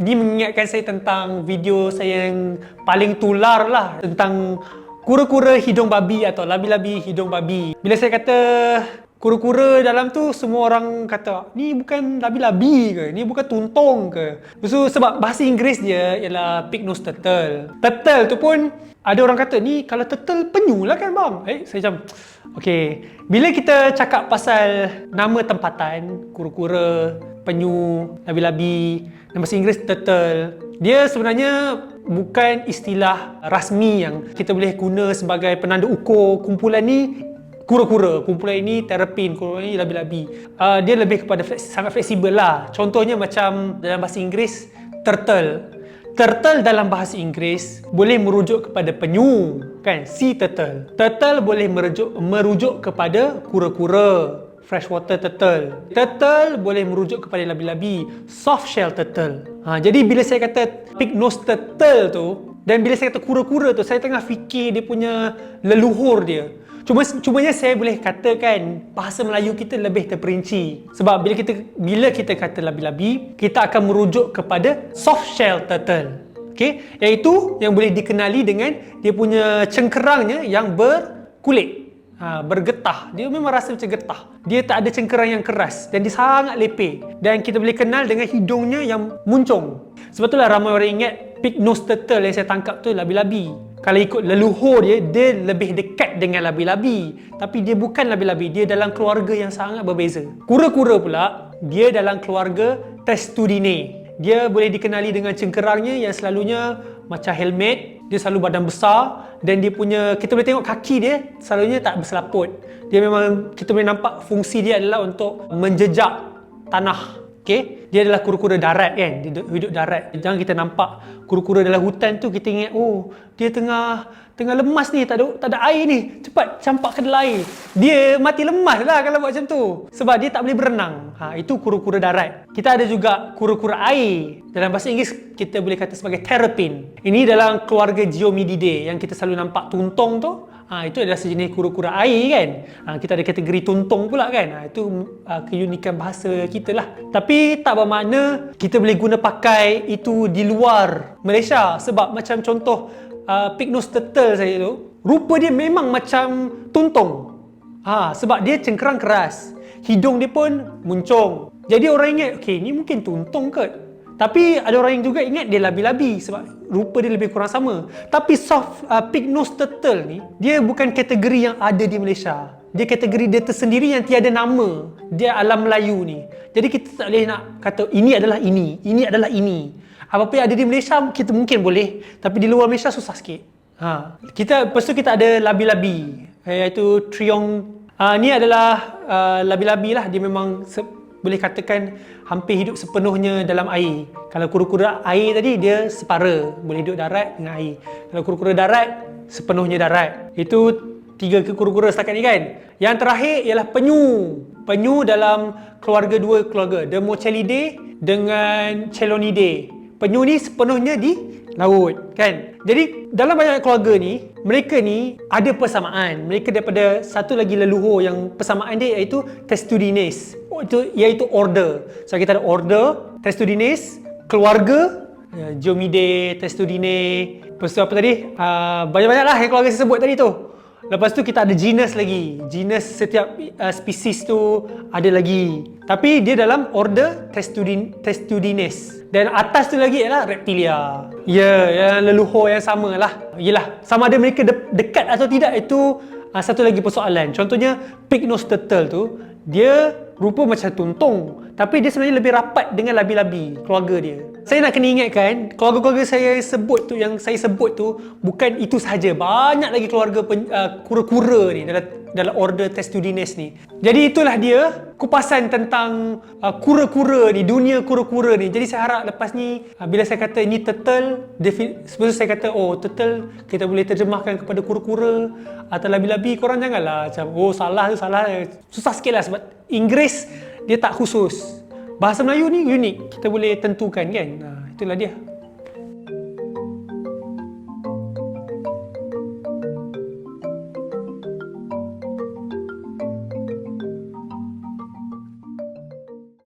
Ni mengingatkan saya tentang video saya yang paling tular lah tentang kura-kura hidung babi atau labi-labi hidung babi. Bila saya kata kura-kura dalam tu semua orang kata ni bukan labi-labi ke? Ni bukan tuntung ke? Tu sebab bahasa Inggeris dia ialah pig nose turtle. Turtle tu pun ada orang kata ni kalau turtle penyu lah kan bang? Eh saya macam Okay, bila kita cakap pasal nama tempatan, kura-kura, penyu, labi-labi, dalam bahasa Inggeris turtle, dia sebenarnya bukan istilah rasmi yang kita boleh guna sebagai penanda ukur kumpulan ni kura-kura. Kumpulan ini terapin, kumpulan ini labi-labi. Uh, dia lebih kepada fleks, sangat fleksibel lah. Contohnya macam dalam bahasa Inggeris, turtle. Turtle dalam bahasa Inggeris boleh merujuk kepada penyu, kan? Sea turtle. Turtle boleh merujuk merujuk kepada kura-kura, freshwater turtle. Turtle boleh merujuk kepada labi-labi, soft shell turtle. Ha, jadi bila saya kata pig nose turtle tu dan bila saya kata kura-kura tu, saya tengah fikir dia punya leluhur dia. Cuma cumanya saya boleh katakan bahasa Melayu kita lebih terperinci. Sebab bila kita bila kita kata labi-labi, kita akan merujuk kepada soft shell turtle. Okey, iaitu yang boleh dikenali dengan dia punya cengkerangnya yang berkulit. Ha, bergetah. Dia memang rasa macam getah. Dia tak ada cengkerang yang keras dan dia sangat lepeh. Dan kita boleh kenal dengan hidungnya yang muncung. Sebab itulah ramai orang ingat pig nose turtle yang saya tangkap tu labi-labi kalau ikut leluhur dia, dia lebih dekat dengan labi-labi. Tapi dia bukan labi-labi, dia dalam keluarga yang sangat berbeza. Kura-kura pula, dia dalam keluarga Testudine. Dia boleh dikenali dengan cengkerangnya yang selalunya macam helmet, dia selalu badan besar dan dia punya, kita boleh tengok kaki dia selalunya tak berselaput. Dia memang, kita boleh nampak fungsi dia adalah untuk menjejak tanah Okay? Dia adalah kura-kura darat kan? Dia hidup darat. Jangan kita nampak kura-kura dalam hutan tu kita ingat oh dia tengah tengah lemas ni tak ada tak ada air ni. Cepat campak ke air. Dia mati lemas lah kalau buat macam tu. Sebab dia tak boleh berenang. Ha, itu kura-kura darat. Kita ada juga kura-kura air. Dalam bahasa Inggeris kita boleh kata sebagai terrapin. Ini dalam keluarga Geomididae yang kita selalu nampak tuntung tu. Ha, itu adalah sejenis kura-kura air kan. Ha, kita ada kategori tuntung pula kan. Ha, itu uh, keunikan bahasa kita lah. Tapi tak bermakna kita boleh guna pakai itu di luar Malaysia. Sebab macam contoh uh, pig nose turtle saya tu. Rupa dia memang macam tuntung. Ha, sebab dia cengkerang keras. Hidung dia pun muncung. Jadi orang ingat, okay ni mungkin tuntung ke? Tapi ada orang yang juga ingat dia labi-labi sebab rupa dia lebih kurang sama. Tapi soft uh, pig nose turtle ni, dia bukan kategori yang ada di Malaysia. Dia kategori dia tersendiri yang tiada nama. Dia alam Melayu ni. Jadi kita tak boleh nak kata ini adalah ini, ini adalah ini. Apa-apa yang ada di Malaysia kita mungkin boleh, tapi di luar Malaysia susah sikit. Ha. Kita lepas tu kita ada labi-labi iaitu triong uh, ni adalah uh, labi-labi lah dia memang boleh katakan hampir hidup sepenuhnya dalam air. Kalau kura-kura air tadi dia separa, boleh hidup darat dengan air. Kalau kura-kura darat sepenuhnya darat. Itu tiga kura-kura setakat ni kan. Yang terakhir ialah penyu. Penyu dalam keluarga dua keluarga, Dermocelidae dengan Chelonidae. Penyu ni sepenuhnya di laut kan. Jadi dalam banyak keluarga ni, mereka ni ada persamaan. Mereka daripada satu lagi leluhur yang persamaan dia iaitu Testudines. Oh, itu iaitu order. So kita ada order Testudines, keluarga uh, Geomidae, Testudine. Lepas tu apa tadi? Uh, banyak-banyak lah yang keluarga saya sebut tadi tu. Lepas tu kita ada genus lagi. Genus setiap uh, spesies tu ada lagi. Tapi dia dalam order Testudin, Testudines. Dan atas tu lagi ialah reptilia. Ya, yang leluhur yang sama lah. Yelah, sama ada mereka de- dekat atau tidak itu uh, satu lagi persoalan. Contohnya, pig nose turtle tu, dia rupa macam tuntung. Tapi dia sebenarnya lebih rapat dengan labi-labi keluarga dia. Saya nak kena ingatkan, keluarga-keluarga saya sebut tu, yang saya sebut tu, bukan itu sahaja. Banyak lagi keluarga pen, uh, kura-kura ni dalam dalam order Testudines ni. Jadi itulah dia kupasan tentang uh, kura-kura ni, dunia kura-kura ni. Jadi saya harap lepas ni uh, bila saya kata ini turtle, sebelum saya kata oh turtle kita boleh terjemahkan kepada kura-kura atau labi-labi, korang janganlah macam oh salah tu salah. Susah sikit lah sebab Inggeris dia tak khusus. Bahasa Melayu ni unik. Kita boleh tentukan kan. Uh, itulah dia.